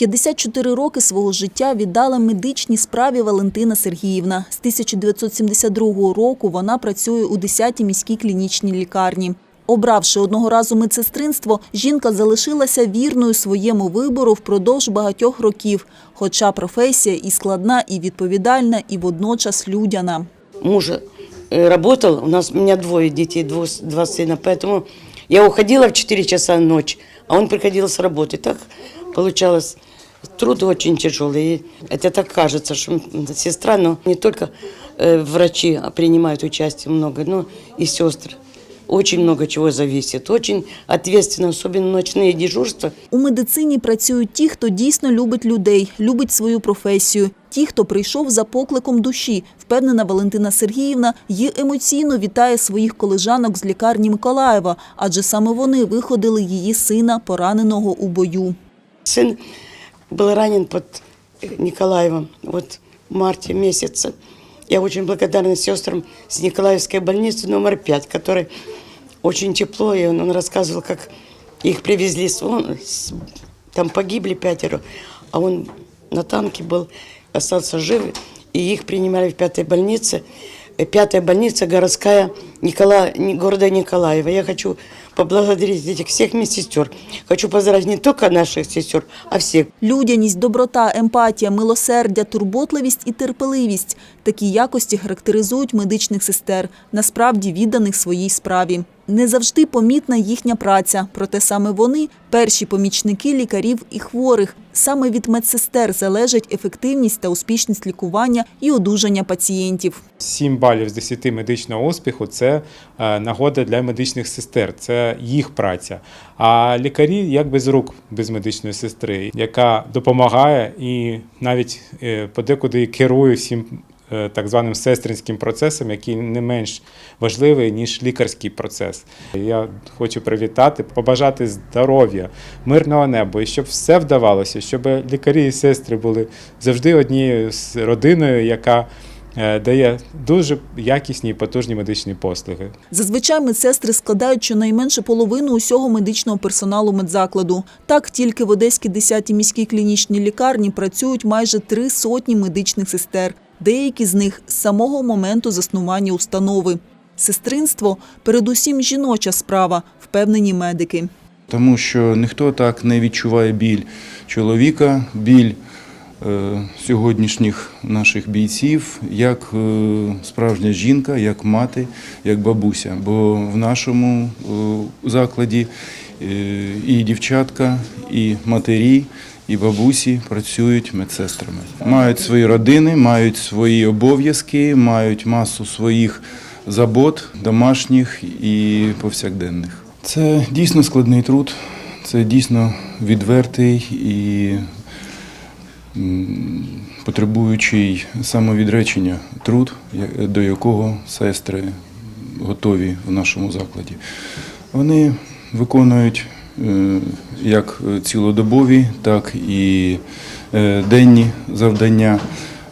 54 роки свого життя віддала медичній справі Валентина Сергіївна. З 1972 року вона працює у 10-й міській клінічній лікарні. Обравши одного разу медсестринство, жінка залишилася вірною своєму вибору впродовж багатьох років, хоча професія і складна, і відповідальна, і водночас людяна. Муж э, работал, у нас у меня двое детей, два, два сына, поэтому я уходила в 4 часа ночи, а он приходил с работы. Так получалось. Труд очень тяжелый. И это так кажется, что м, сестра, но не только э, врачи а принимают участие много, но и сестры. Очень много чего зависит. Очень ответственно, особенно ночные дежурства. У медицині працюють ті, хто дійсно любить людей, любить свою професію. Ті, хто прийшов за покликом душі, впевнена Валентина Сергіївна, її емоційно вітає своїх колежанок з лікарні Миколаєва, адже саме вони виходили її сина, пораненого у бою. Сын был ранен под э, Николаевым вот в марте месяце. Я очень благодарна сестрам с Николаевской больницы номер 5, который очень тепло, и он, он рассказывал, как их привезли, он, там погибли пятеро, а он на танке был, остался жив, и их принимали в пятой больнице. Э, Пятая больница городская Никола... ни- города Николаева. Я хочу поблагодарить этих всех медсестер. Хочу поздравить не только наших сестер, а всех. Людяність, доброта, емпатія, милосердя, турботливість і терпеливість – такі якості характеризують медичних сестер, насправді відданих своїй справі. Не завжди помітна їхня праця, проте саме вони – перші помічники лікарів і хворих. Саме від медсестер залежить ефективність та успішність лікування і одужання пацієнтів. 7 балів з 10 медичного успіху це е, нагода для медичних сестер, це їх праця. А лікарі як без рук без медичної сестри, яка допомагає і навіть е, подекуди керує всім так званим сестринським процесом, який не менш важливий, ніж лікарський процес. Я хочу привітати, побажати здоров'я, мирного неба і щоб все вдавалося, щоб лікарі і сестри були завжди однією з родиною, яка е, дає дуже якісні і потужні медичні послуги. Зазвичай медсестри складають щонайменше половину усього медичного персоналу медзакладу. Так, тільки в Одеській 10-й міській клінічній лікарні працюють майже три сотні медичних сестер. Деякі з них з самого моменту заснування установи. Сестринство – передусім жіноча справа, впевнені медики. Тому що ніхто так не відчуває біль чоловіка, біль е, сьогоднішніх наших бійців, як е, справжня жінка, як мати, як бабуся. Бо в нашому е, закладі і дівчатка, і матері, і бабусі працюють медсестрами. Мають свої родини, мають свої обов'язки, мають масу своїх забот, домашніх і повсякденних. Це дійсно складний труд, це дійсно відвертий і потребуючий самовідречення труд, до якого сестри готові в нашому закладі. Вони виконують е, як цілодобові, так і е, денні завдання.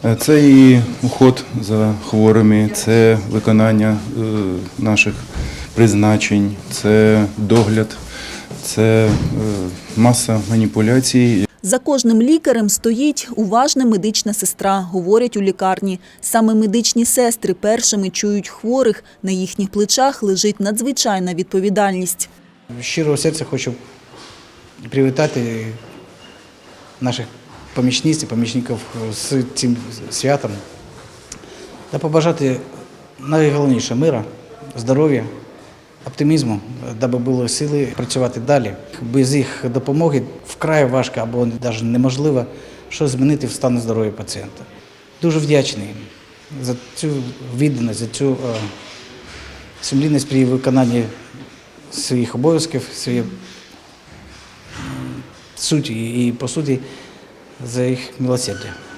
Е, Це і уход за хворими, це виконання наших призначень, це догляд, це маса маніпуляцій, За кожним лікарем стоїть уважна медична сестра, говорять у лікарні. Саме медичні сестри першими чують хворих, на їхніх плечах лежить надзвичайна відповідальність. Щирого серця хочу привітати наших помічниць і помічників з цим святом та побажати найголовніше мира, здоров'я, оптимізму, даби було сили працювати далі. Без їх допомоги вкрай важко або навіть неможливо щось змінити в стані здоров'я пацієнта. Дуже вдячний за цю відданість, за цю е, сумлінність при виконанні своїх обов'язків, своєї суті і по суті за їх милосердя.